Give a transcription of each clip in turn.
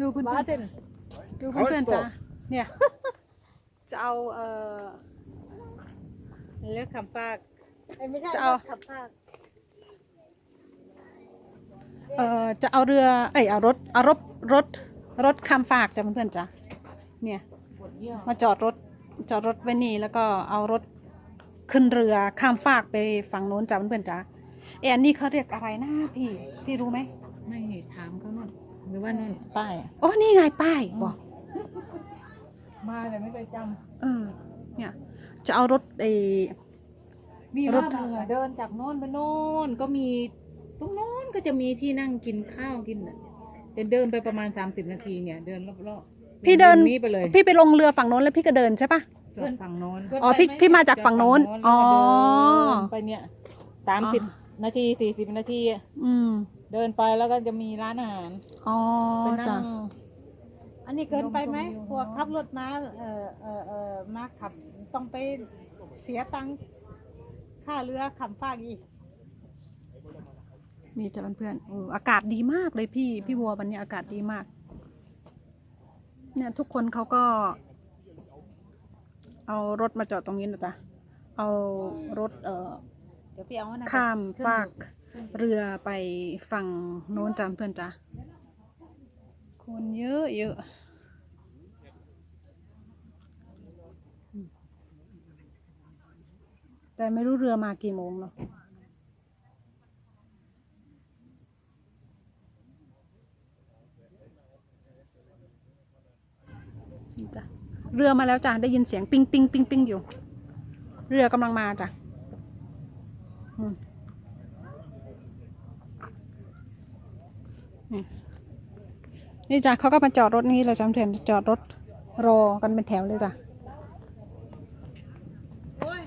ดูเพื่อนมาๆเต้นดูเพื่อนๆจ้ะเนี่ย จะเอาเอ่อเลือกคำฝาก เอ้ยไม่ใช่จะเอาคำฝากเอ่อจะเอาเรือเอ้ยเอารถเอารถรถรถข้ามฟากจ้ะเพื่อนๆจ้ะเนี่ยมาจอดรถจอดรถไว้นี่แล้วก็เอารถขึ้นเรือข้ามฟากไปฝั่งโน้นจ้ะเพื่อนๆจ้ะเอยอันนี้เขาเรียกอะไรนะพี่พี่รู้ไหมไม่ถามเขานู่น หรือว่านู่นป้ายอะโอ้นี่ไงป้ายบอกมาแต่ไม่เคยจเออ เนี่ย จะเอารถไอำมีรรถถเรือเดินจากโน่นไปโน่นก็มีตรงโน้นก็จะมีที่นั่งกินข้าวกินน่ะจะเดินไปประมาณสามสิบนาทีเนี่ย เดินรอบๆพี่เดินนี้ไปเลยพี่ไปลงเรือฝั่งโน้นแล้วพี่ก็เดินใช่ปะจอดฝั่งโน้น อ๋อพี่พี่มาจากฝั่งโน้น อ๋อ เดินไปเนี่ยสามสิบ นาทีสี่สิบนาทีอะอืมเดินไปแล้วก็จะมีร้านอาหารอ๋อไปจ้ะ นั่ง อันนี้เกินไปไหมลงๆพวกขับรถมาเอ่อเอ่อเอ่อมาขับต้องไปเสียตังค์ค่าเรือคำฝากอีก นี่จะเพื่อนๆเอออากาศดีมากเลยพี่ พี่บัววันนี้อากาศดีมาก เนี่ยทุกคนเขาก็ เอารถมาจอดตรงนี้นะจ๊ะ เอารถเอ่อเดี๋ยวพี่เอาอันนั้นข้ามขึ้นฟากเรือไปฝั่งโน้นจ้ะเพื่อนจ้ะคนเยอะเยอะอืมแต่ไม่รู้เรือมากี่โมงเนาะนี่จ้ะเรือมาแล้วจ้ะได้ยินเสียงปิ้งปิ้งปิ้งปิ้งอยู่ เรือกำลังมาจ้ะอืม นี่นี่จ้ะเขาก็มาจอดรถนี้เลยจ้ะเพื่อนจอดรถรอกันเป็นแถวเลยจ้ะโอ้ย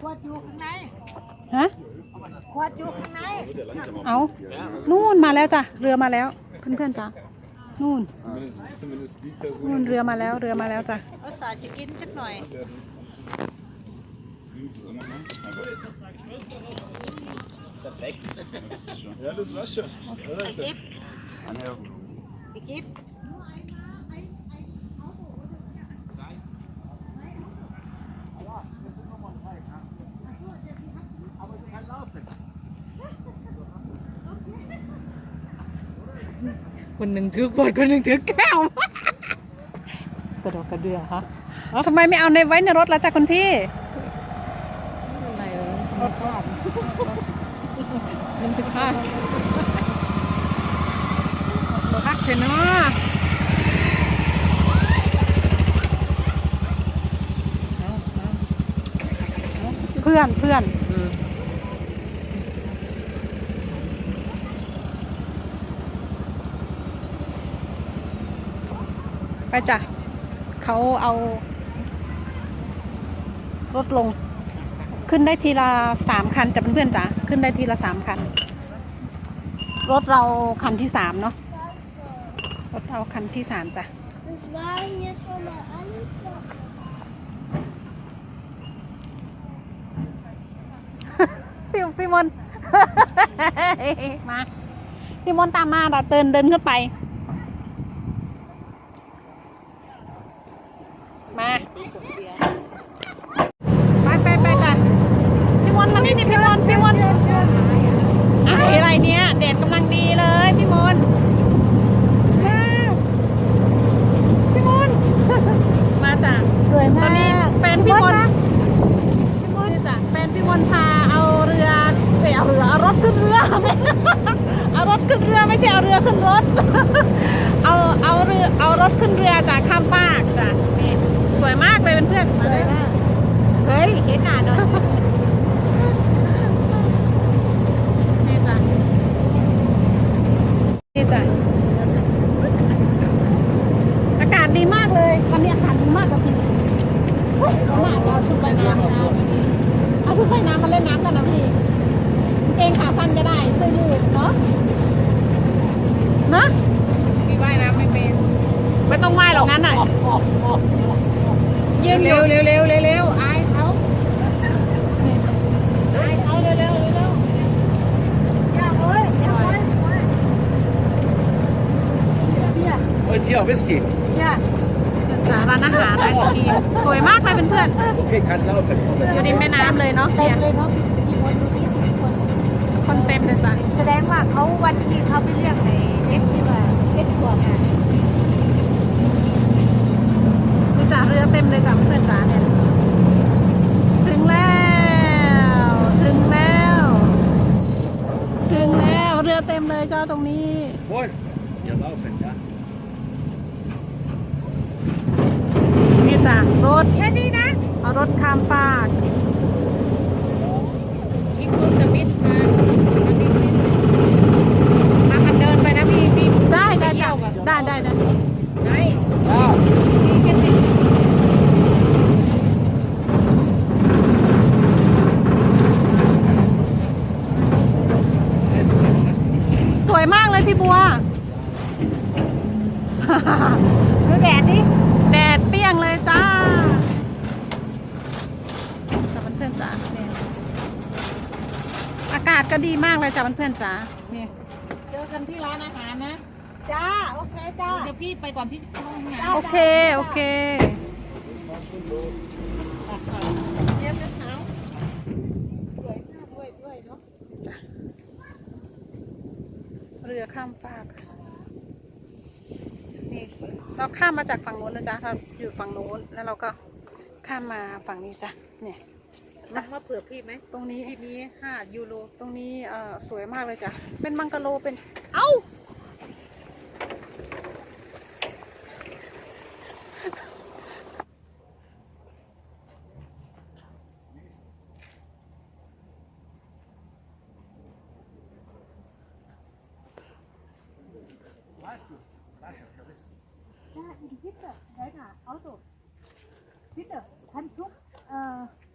ขวดอยู่ข้างในฮะขวดอยู่ข้างในเอานู่นมาแล้วจ้ะเรือมาแล้วเพื่อนๆจ้ะนู่น Zumindest, zumindest die Person. นู่นเรือมาแล้วเรือมาแล้วจ้ะภาษาจะกินสักหน่อย Ja, das war schon. ไอ้กิฟไอ้กิฟคนหนึ่งถือขวดคนหนึ่งถือแก้วกระโดดกระเดือฮะทำไมไม่เอาในไว้ในรถล่ะจ้ะคุณพี่ อะไรเลยรถชอบ มันไปชาติพักเถอะเนาะเพื่อนเพื่อนไปจ้ะเขาเอา รถลง ขึ้นได้ทีละสามคันจะเป็นเพื่อนจ้ะขึ้นได้ทีละสามคัน รถเราคันที่สามเนาะรถเราคันที่สามจ้ะพี่พี่มนมาพี่มนต์ตามมาเราเดินเดินขึ้นไป มา ไปไปไปกันพี่มนต์มานี่นี่พี่มนต์พี่มนต์อะไรอะไร เนี่ยแดดกำลังดีเลยพี่มนต์มาพี่มนต์มาจ้ะสวยตมาอนนี้กแฟนพี่มนต์พี่มนต์จ้ะแฟนพี่มนต์พาเอาเรือเอ้ยเอาเรือเอารถขึ้นเรือ เอารถขึ้นเรือไม่ใช่เอาเรือขึ้นรถ เอาเอาเรือเอารถขึ้นเรือจากข้ามฟากจ้ะนี่สวยมากเลยเพื่อนๆสมาวเลยยมากเฮ้ยเห็นหน้าหน่อย นี่จ้ะนี่จ้ะอากาศดีมากเลยตอนนี้อากาศดีมากครับพี่เอาหน้าเอาชุดว่ายน้ำมาเอาชุดว่ายน้ำมาเล่นน้ำกันนะพี่กางเกงขาสั้นก็ได้เสื้อยืดเนาะเนาะ มีว่ายน้ำไม่เป็น ไม่ต้องไหว้หรอกงั้นอะยืนอเร็ยู่วเร็วเร็วเร็วเร็วอายเขาอายเขาเร็วเร็วเร็วเร็วอย่าเฮ้ยอย่าเฮ้ย Hier, Whisky. เนี่ยจ้ะร้านอาหารไอศกรีมสวยมากเลยเพื่อน Okay, kann laufen. ๆอยู่ริมแม่น้ำเลยเนาะเต็เนี่มยเลยเนาะกี่คนดูนี่กี่คนคนเต็มเลยจ้ะแสดงว่าเขาวันที่เขาไปเรียกในเอ็กซ์ที่ว่าเอ็กซ์ทัวร์กัน จ้ะเรือเต็มเลยจ้ะเพื่อนๆจ้ะเนี่ยถึงแล้ว ถึงแล้ว ถึงแล้วเรือเต็มเลยจ้าตรงนี้ Wohl. Hier laufen, ja. นี่จ้ะรถแค่นี้นะเอารถข้ามฟากอีกปุ๊บจะมิดมาอันนี้มิดมากันเดินไปนะพี่พี่ ได้ได้ เที่ จ้ะ ยวแบบ ได้ได้ได้ ได้ Ja. พี่แค่ติด สวยมากเลยพี่บัว ดูแดดดิ แดดเปรี้ยงเลยจ้าจ้าเพื่อนๆจ้าเนี่ยอากาศก็ดีมากเลยจ้าเพื่อนๆจ้านี่เจอกันที่ร้านอาหารนะจ้า โอเคจ้า เดี๋ยวพี่ไปก่อนพี่เข้าห้องน้จ้าโอเค โอเค เยี่ยมนะเท้าสวยมากด้วยด้วยเนาะเรือข้ามฟากนี่เราข้ามมาจากฝั่งโน้นนะจ๊ะเราอยู่ฝั่งโน้นแล้วเราก็ข้ามมาฝั่งนี้จ้ะเนี่ย นักมาเผื่อพี่ไหมตรงนี้ พี่มีห้ายูโรตรงนี้เอ่อสวยมากเลยจ้ะ เป็นมังกะโลเป็น Ja, bitte, weiter, Auto. Bitte, Handtuch, äh, ich denke, bitte.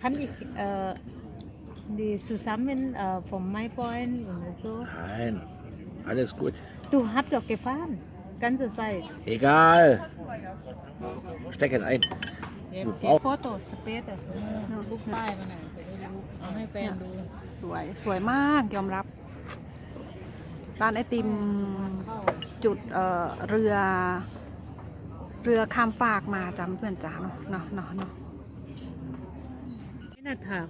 Kann ich äh, die zusammen äh, von my point und so? Nein, alles gut. Du hast doch gefahren, ganze Zeit. Egal. Stecken ein. ำเก็บ Du เก็บ brauchst โฟโต้สเปซอะลูกป้ายมาหน่อยจะได้รู้เอาให้แฟนดู สวย สวยมากยอมรับ ร้านไอติมเข้าจุดเอ่อเรือ เรือข้ามฟากมาจำเพื่อนจ้าเนาะเนาะเนาะเนาะ Einer Tag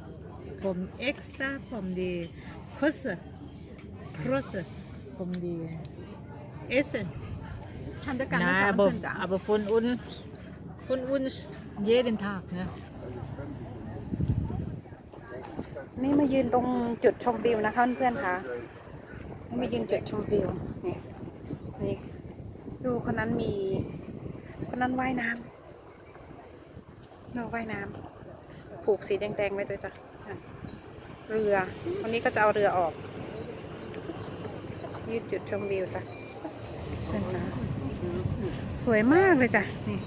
vom extra vom die Kosse, Krosse vom die Essen. ทำด้วยกันนะ Nein, จ๊ะ aber, เพื่อนจ้า aber von uns, von uns jeden Tag. Ne? นี่มายืนตรงจุดชมวิวนะคะเพื่อนๆค่ะ นี่มายืนจุดชมวิวนี่นี่ดูคนนั้นมี คนนั้นว่ายน้ำเราว่ายน้ำผูกสีแดงๆไว้ด้วยจ้ะเรือ วันนี้ก็จะเอาเรือออก ยืนจุดชมวิวจ้ะเพื่อนนะสวยมากเลยจ้ะ นี่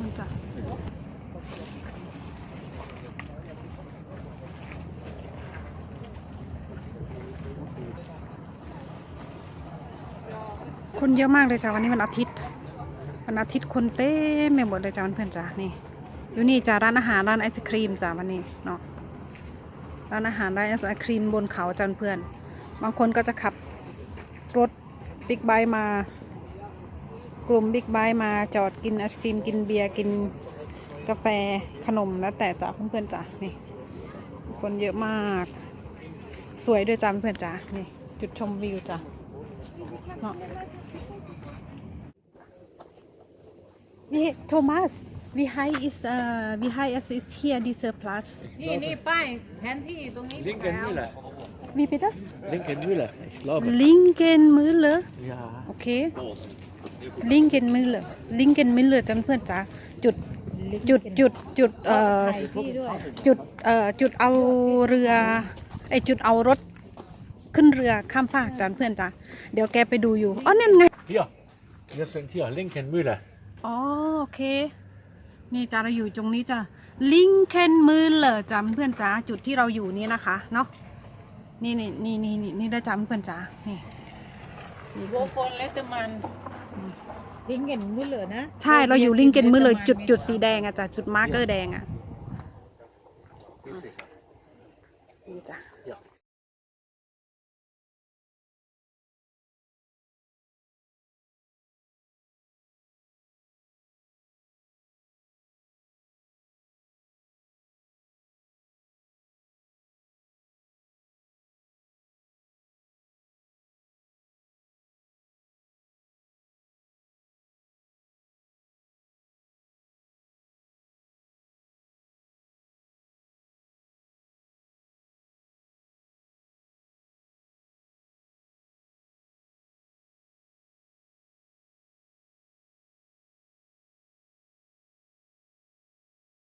มันจ้ะ คนเยอะมากเลยจ้ะวันนี้วันอาทิตย์วันอาทิตย์คนเต็มไปหมดเลยจ้ะเพื่อนจ้ะนี่อยู่นี่จ้ะร้านอาหารร้านไอศครีมจ้ะวันนี้เนาะร้านอาหารร้านไอศครีมบนเขาจ้ะเพื่อน บางคนก็จะขับรถบิ๊กไบค์มา กลุ่มบิ๊กไบค์มาจอดกินไอศครีมกินเบียร์กินกาแฟขนมแล้วแต่จ้ะเพื่อนๆจ้ะนี่ คนเยอะมาก สวยด้วยจ้ะเพื่อนๆจ้ะนี่จุดชมวิวจ้ะเนาะ Wie Thomas wie high is uh wie high is is here dieser Platz นี่นี่ป้ายแผนที่ตรงนี้ Linken Müller. wie bitte Linken Müller, ich glaube. Linken Müller Ja. โอเค Linken Müller Linken Müller จ้ะเพื่อนๆจ้ะจุดจุดจุดจุดเอ่อพี่ด้วยจุดเอ่อจุดเอาเรือไอยจุดเอารถ ขึ้นเรือข้ามฟากจ้ะเพื่อนจ้ะเดี๋ยวแกไปดูอยู่อ๋อนั่นไง Hier. Wir sind hier, Linken Müller. อ๋อโอเค นี่จ้ะเราอยู่ตรงนี้จ้ะลิงเคนมือเลอจ้ะเพื่อนจ้าจุดที่เราอยู่นี่นะคะเนาะนี่นี่นี่นี่นี่นี่ได้จ้ะเพื่อนจ้านี่โวฟอนเลตเตอร์มันลิงเห็นมือเหลือนะ ใช่เราอยู่ลิงเกนมือเลยจุดจุดสีแดงอะจ้ะจุดมาร์เกอร์แดงอะนี่จ้ะ